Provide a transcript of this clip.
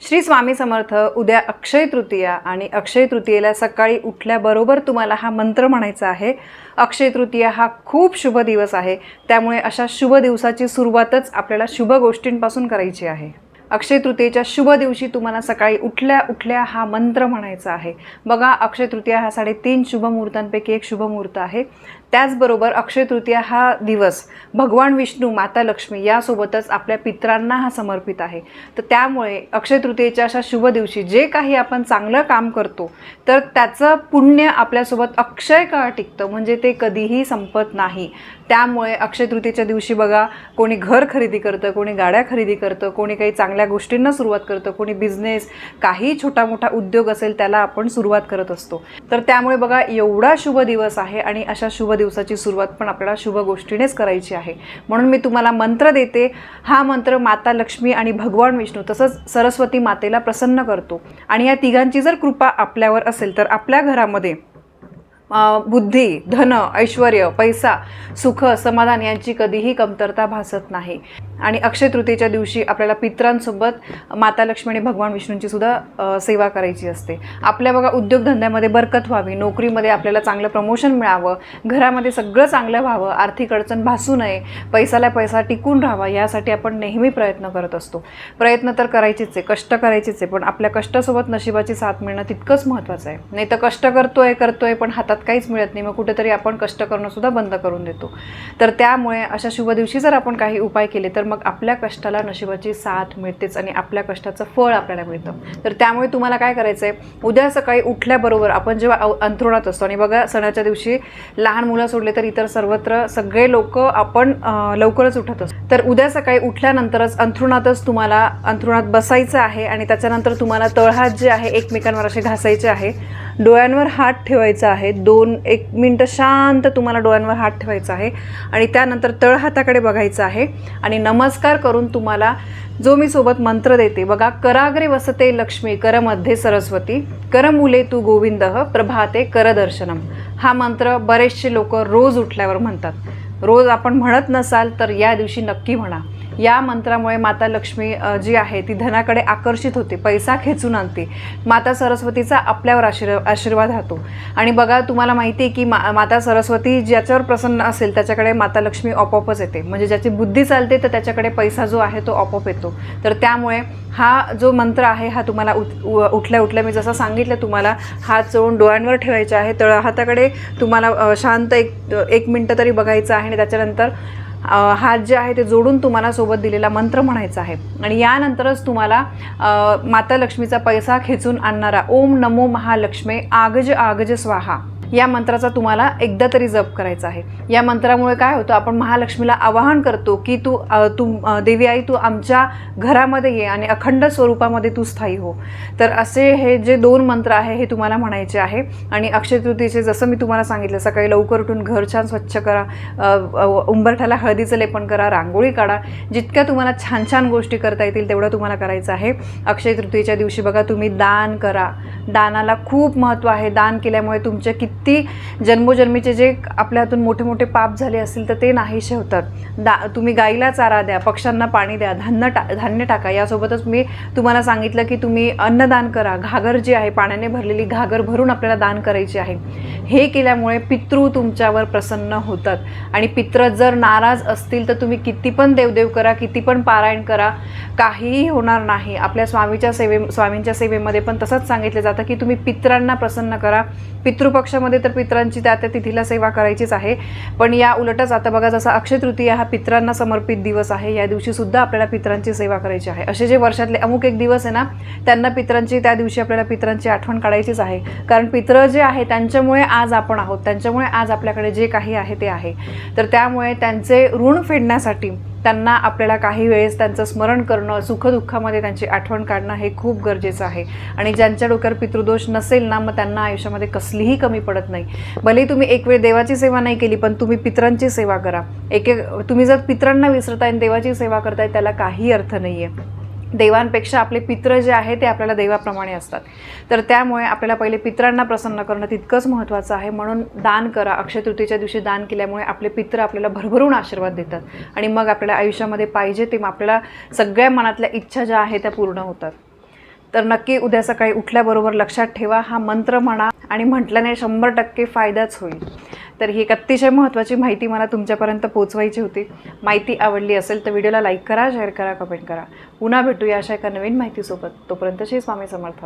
श्री स्वामी समर्थ उद्या अक्षय तृतीया आणि अक्षय तृतीयेला सकाळी उठल्याबरोबर तुम्हाला हा मंत्र म्हणायचा आहे. अक्षय तृतीया हा खूप शुभ दिवस आहे. त्यामुळे अशा शुभ दिवसाची सुरुवातच आपल्याला शुभ गोष्टींपासून करायची आहे. अक्षय तृतीयेच्या शुभ दिवशी तुम्हाला सकाळी उठल्या उठल्या हा मंत्र म्हणायचा आहे. बघा अक्षय तृतीया हा साडेतीन शुभ मुहूर्तांपैकी एक शुभ मुहूर्त आहे. त्याचबरोबर अक्षय तृतीया हा दिवस भगवान विष्णू माता लक्ष्मी यासोबतच आपल्या पित्रांना हा समर्पित आहे. तर त्यामुळे अक्षय तृतीयेच्या अशा शुभ दिवशी जे काही आपण चांगलं काम करतो तर त्याचं पुण्य आपल्यासोबत अक्षय काळ टिकतं म्हणजे ते कधीही संपत नाही. त्यामुळे अक्षय तृतीयेच्या दिवशी बघा कोणी घर खरेदी करतं कोणी गाड्या खरेदी करतं कोणी काही चांगलं चांगल्या गोष्टींना सुरुवात करतं. कोणी बिझनेस काही छोटा मोठा उद्योग असेल त्याला आपण सुरुवात करत असतो. तर त्यामुळे बघा एवढा शुभ दिवस आहे आणि अशा शुभ दिवसाची सुरुवात पण आपल्याला शुभ गोष्टीनेच करायची आहे. म्हणून मी तुम्हाला मंत्र देते. हा मंत्र माता लक्ष्मी आणि भगवान विष्णू तसंच सरस्वती मातेला प्रसन्न करतो. आणि या तिघांची जर कृपा आपल्यावर असेल तर आपल्या घरामध्ये बुद्धी धन ऐश्वर पैसा सुख समाधान यांची कधीही कमतरता भासत नाही. आणि अक्षय तृतीयेच्या दिवशी आपल्याला पित्रांसोबत माता लक्ष्मी आणि भगवान विष्णूंची सुद्धा सेवा करायची असते. आपल्या बघा उद्योगधंद्यामध्ये बरकत व्हावी नोकरीमध्ये आपल्याला चांगलं प्रमोशन मिळावं घरामध्ये सगळं चांगलं व्हावं आर्थिक अडचण भासू नये पैसाला पैसा टिकून राहावा यासाठी आपण नेहमी प्रयत्न करत असतो. प्रयत्न तर करायचेच आहे कष्ट करायचेच आहे पण आपल्या कष्टासोबत नशिबाची साथ मिळणं तितकंच महत्त्वाचं आहे. नाही तर कष्ट करतोय करतोय पण हातात काहीच मिळत नाही मग कुठेतरी आपण कष्ट करणंसुद्धा बंद करून देतो. तर त्यामुळे अशा शुभ दिवशी जर आपण काही उपाय केले तर मग आपल्या कष्टाला नशिबाची साथ मिळतेच आणि आपल्या कष्टाचं फळ आपल्याला मिळतं. तर त्यामुळे तुम्हाला काय करायचं आहे उद्या सकाळी उठल्याबरोबर आपण जेव्हा अव- अंथरुणात असतो आणि बघा सणाच्या दिवशी लहान मुलं सोडले तर इतर सर्वत्र सगळे लोक आपण लवकरच उठत असतो. तर उद्या सकाळी उठल्यानंतरच अंथरुणातच तुम्हाला अंथरुणात बसायचं आहे आणि त्याच्यानंतर तुम्हाला तळहात जे आहे एकमेकांवर असे घासायचे आहे डोळ्यांवर हात ठेवायचा आहे. दोन एक मिनटं शांत तुम्हाला डोळ्यांवर हात ठेवायचा आहे. आणि त्यानंतर तळहाताकडे बघायचं आहे. आणि नमस्कार करून तुम्हाला जो मी सोबत मंत्र देते बघा कराग्रे वसते लक्ष्मी करमध्ये सरस्वती करमुले तू गोविंद प्रभाते करदर्शनम. हा मंत्र बरेचसे लोक रोज उठल्यावर म्हणतात. रोज आपण म्हणत नसाल तर या दिवशी नक्की म्हणा. या मंत्रामुळे माता लक्ष्मी जी आहे ती धनाकडे आकर्षित होते पैसा खेचून आणते. माता सरस्वतीचा आपल्यावर आशीर् आशीर्वाद राहतो. आणि बघा तुम्हाला माहिती आहे की मा माता सरस्वती ज्याच्यावर प्रसन्न असेल त्याच्याकडे माता लक्ष्मी ऑपॉपच येते. म्हणजे ज्याची बुद्धी चालते तर त्याच्याकडे पैसा जो आहे तो आपोआप येतो. तर त्यामुळे हा जो मंत्र आहे हा तुम्हाला उठ उ- उठल्या उठल्या मी जसं सांगितलं तुम्हाला हात चोळून डोळ्यांवर ठेवायचा आहे. तळ हाताकडे तुम्हाला शांत एक एक मिनटं तरी बघायचं आहे आणि त्याच्यानंतर हात जे आहे ते जोडून तुम्हाला सोबत दिलेला मंत्र म्हणायचा आहे. आणि यानंतरच तुम्हाला माता लक्ष्मीचा पैसा खेचून आणणारा ओम नमो महालक्ष्मी आगज आगज स्वाहा. या मंत्राचा तुम्हाला एकदा तरी जप करायचा आहे. या मंत्रामुळे काय होतं आपण महालक्ष्मीला आवाहन करतो की तू तू देवी आई तू आमच्या घरामध्ये ये आणि अखंड स्वरूपामध्ये तू स्थायी हो. तर असे हे जे दोन मंत्र आहे हे तुम्हाला म्हणायचे आहे. आणि अक्षय तृतीचे जसं मी तुम्हाला सांगितलं सकाळी लवकर उठून घर छान स्वच्छ करा उंबरठ्याला हळदीचं लेपन करा रांगोळी काढा. जितक्या तुम्हाला छान छान गोष्टी करता येतील तेवढं तुम्हाला करायचं आहे. अक्षय तृतीयेच्या दिवशी बघा तुम्ही दान करा. दानाला खूप महत्त्व आहे. दान केल्यामुळे तुमचे किती ती जन्मोजन्मीचे जे आपल्या हातून मोठे मोठे पाप झाले असतील तर ते नाहीसे होतात. दा तुम्ही गाईला चारा द्या पक्ष्यांना पाणी द्या धान्य टा धान्य टाका. यासोबतच मी तुम्हाला सांगितलं की तुम्ही अन्नदान करा. घागर जी आहे पाण्याने भरलेली घागर भरून आपल्याला दान करायची आहे. हे केल्यामुळे पितृ तुमच्यावर प्रसन्न होतात. आणि पित्र जर नाराज असतील तर तुम्ही किती पण देवदेव करा किती पण पारायण करा. काहीही होणार नाही. आपल्या स्वामीच्या सेवे स्वामींच्या सेवेमध्ये पण तसंच सांगितलं जातं की तुम्ही पित्रांना प्रसन्न करा. पितृपक्षामध्ये तर पित्रांची त्या त्या तिथीला सेवा करायचीच आहे. पण या उलटच आता बघा जसा अक्षय तृतीया हा पित्रांना समर्पित दिवस आहे या दिवशी सुद्धा आपल्याला पित्रांची सेवा करायची आहे. असे जे वर्षातले अमुक एक दिवस आहे ना त्यांना पित्रांची त्या दिवशी आपल्याला पित्रांची आठवण काढायचीच आहे. कारण पित्र जे आहे त्यांच्यामुळे आज आपण आहोत. त्यांच्यामुळे आज आपल्याकडे जे काही आहे ते आहे. तर त्यामुळे त्यांचे ऋण फेडण्यासाठी त्यांना आपल्याला काही वेळेस त्यांचं स्मरण करणं सुखदुःखामध्ये त्यांची आठवण काढणं हे खूप गरजेचं आहे. आणि ज्यांच्या डोक्यावर पितृदोष नसेल ना मग त्यांना आयुष्यामध्ये कसलीही कमी पडत नाही. भले तुम्ही एक वेळ देवाची सेवा नाही केली पण तुम्ही पित्रांची सेवा करा. एक एक तुम्ही जर पित्रांना विसरताय आणि देवाची सेवा करताय त्याला काही अर्थ नाही आहे देवांपेक्षा आपले पित्र जे आहे ते आपल्याला देवाप्रमाणे असतात. तर त्यामुळे आपल्याला पहिले पित्रांना प्रसन्न करणं तितकंच महत्त्वाचं आहे. म्हणून दान करा. अक्षय तृतीच्या दिवशी दान केल्यामुळे आपले पित्र आपल्याला भरभरून आशीर्वाद देतात. आणि मग आपल्याला आयुष्यामध्ये पाहिजे ते आपल्याला सगळ्या मनातल्या इच्छा ज्या आहेत त्या पूर्ण होतात. तर नक्की उद्या सकाळी उठल्याबरोबर लक्षात ठेवा. हा मंत्र म्हणा आणि म्हटल्याने शंभर टक्के फायदाच होईल. तर ही एक अतिशय महत्त्वाची माहिती मला तुमच्यापर्यंत पोचवायची होती. माहिती आवडली असेल तर व्हिडिओला लाईक करा शेअर करा कमेंट करा. पुन्हा भेटूया अशा एका नवीन माहितीसोबत. तोपर्यंत श्री स्वामी समर्थ.